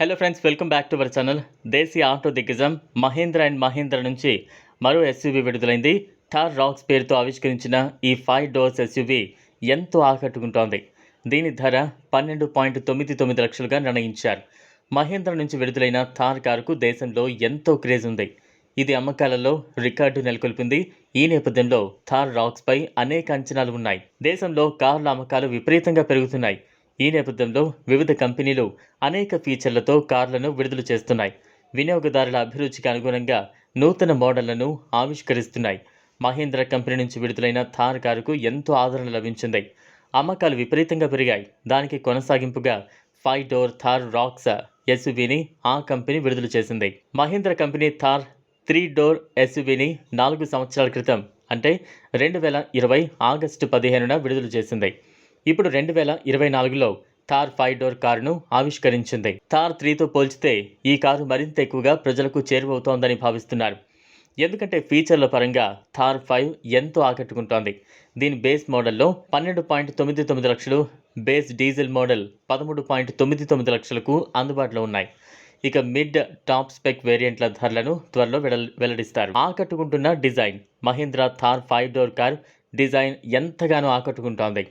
Hello friends welcome back to our channel దేశీయ auto దిగ్గజం Mahindra and Mahindra నుంచి మరో ఎస్యూవీ విడుదలైంది. థార్ రాక్స్ పేరుతో ఆవిష్కరించిన ఈ ఫైవ్ డోర్స్ ఎస్యూవీ ఎంతో ఆకట్టుకుంటోంది. దీని ధర పన్నెండు పాయింట్ తొమ్మిది తొమ్మిది లక్షలుగా నిర్ణయించారు. మహేంద్ర నుంచి విడుదలైన థార్ కారుకు దేశంలో ఎంతో క్రేజ్ ఉంది. ఇది అమ్మకాలలో రికార్డు నెలకొల్పింది. ఈ నేపథ్యంలో థార్ రాక్స్పై అనేక అంచనాలు ఉన్నాయి. దేశంలో కార్ల అమ్మకాలు విపరీతంగా పెరుగుతున్నాయి. ఈ నేపథ్యంలో వివిధ కంపెనీలు అనేక ఫీచర్లతో కార్లను విడుదల చేస్తున్నాయి. వినియోగదారుల అభిరుచికి అనుగుణంగా నూతన మోడళ్ళను ఆవిష్కరిస్తున్నాయి. మహీంద్ర కంపెనీ నుంచి విడుదలైన థార్ కారుకు ఎంతో ఆదరణ లభించింది. అమ్మకాలు విపరీతంగా పెరిగాయి. దానికి కొనసాగింపుగా ఫైవ్ డోర్ థార్ రాక్స్ ఎస్యువీని ఆ కంపెనీ విడుదల చేసింది. మహీంద్ర కంపెనీ థార్ త్రీ డోర్ ఎస్యువీని నాలుగు సంవత్సరాల క్రితం అంటే రెండు వేల ఇరవై ఆగస్టు పదిహేనున విడుదల చేసింది. ఇప్పుడు రెండు వేల ఇరవై నాలుగులో థార్ ఫైవ్ డోర్ కారును ఆవిష్కరించింది. థార్ త్రీతో పోల్చితే ఈ కారు మరింత ఎక్కువగా ప్రజలకు చేరువవుతోందని భావిస్తున్నారు. ఎందుకంటే ఫీచర్ల పరంగా థార్ ఫైవ్ ఎంతో ఆకట్టుకుంటోంది. దీని బేస్ మోడల్లో పన్నెండు పాయింట్ తొమ్మిది తొమ్మిది లక్షలు బేస్ డీజిల్ మోడల్ పదమూడు పాయింట్ తొమ్మిది తొమ్మిది లక్షలకు అందుబాటులో ఉన్నాయి. ఇక మిడ్ టాప్ స్పెక్ వేరియంట్ల ధరలను త్వరలో వెడల్ వెల్లడిస్తారు. ఆకట్టుకుంటున్న design Mahindra Thar five door car design ఎంతగానో ఆకట్టుకుంటోంది.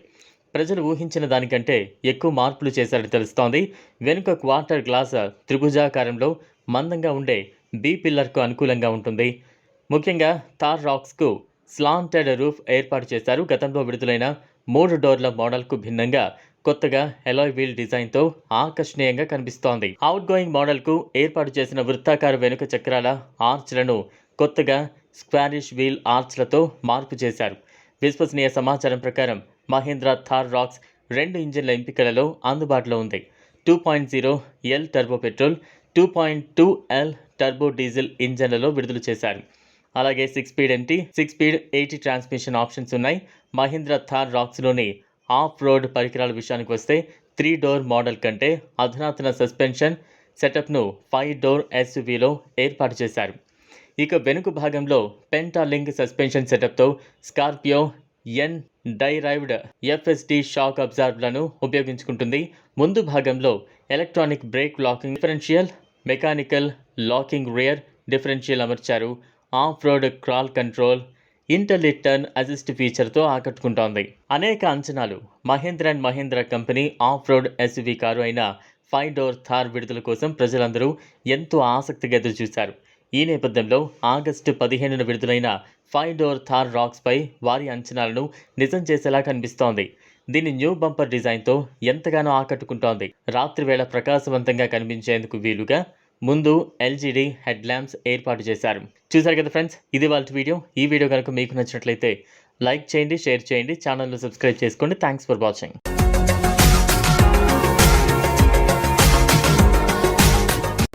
ప్రజలు ఊహించిన దానికంటే ఎక్కువ మార్పులు చేశారని తెలుస్తోంది. వెనుక క్వార్టర్ గ్లాస్ త్రిభుజాకారంలో మందంగా ఉండే బీ పిల్లర్కు అనుకూలంగా ఉంటుంది. ముఖ్యంగా థార్ రాక్స్కు స్లాంటెడ్ రూఫ్ ఏర్పాటు చేశారు. గతంలో విడుదలైన మూడు డోర్ల మోడల్కు భిన్నంగా కొత్తగా ఎలాయ్ వీల్ డిజైన్తో ఆకర్షణీయంగా కనిపిస్తోంది. అవుట్ గోయింగ్ మోడల్కు ఏర్పాటు చేసిన వృత్తాకార వెనుక చక్రాల ఆర్చ్లను కొత్తగా స్క్వారిష్ వీల్ ఆర్చ్లతో మార్పు చేశారు. విశ్వసనీయ సమాచారం ప్రకారం మహీంద్రా థార్ రాక్స్ రెండు ఇంజిన్ల ఎంపికలలో అందుబాటులో ఉంది. Two point zero L turbo petrol two point two L turbo diesel ఇంజన్లలో విడుదల చేశారు. అలాగే six speed MT six speed AT transmission options ఉన్నాయి. మహీంద్రా థార్ రాక్స్లోని ఆఫ్ రోడ్ పరికరాల విషయానికి వస్తే త్రీ డోర్ మోడల్ కంటే అధునాతన సస్పెన్షన్ సెటప్ను ఫైవ్ డోర్ ఎస్యూవీలో ఏర్పాటు చేశారు. ఇక వెనుక భాగంలో pentalink suspension సెటప్తో Scorpio N derived FSD shock అబ్జర్వ్లను ఉపయోగించుకుంటుంది. ముందు భాగంలో electronic brake locking differential mechanical locking rear differential అమర్చారు. Off road crawl control intelli turn assist ఫీచర్తో ఆకట్టుకుంటోంది. అనేక అంచనాలు Mahindra and Mahindra company off road SUV car అయిన ఫైవ్ డోర్ థార్ విడుదల కోసం ప్రజలందరూ ఎంతో ఆసక్తిగా ఎదురుచూశారు. ఈ నేపథ్యంలో ఆగస్టు పదిహేనున విడుదలైన ఫైవ్ డోర్ థార్ రాక్స్పై వారి అంచనాలను నిజం చేసేలా కనిపిస్తోంది. దీని న్యూ బంపర్ డిజైన్తో ఎంతగానో ఆకట్టుకుంటోంది. రాత్రివేళ ప్రకాశవంతంగా కనిపించేందుకు వీలుగా ముందు ఎల్జీడీ హెడ్ ల్యాంప్స్ ఏర్పాటు చేశారు. చూశారు కదా ఫ్రెండ్స్ ఇది వాళ్ళ వీడియో. ఈ వీడియో కనుక మీకు నచ్చినట్లయితే లైక్ చేయండి షేర్ చేయండి ఛానల్ను సబ్స్క్రైబ్ చేసుకోండి. Thanks for watching.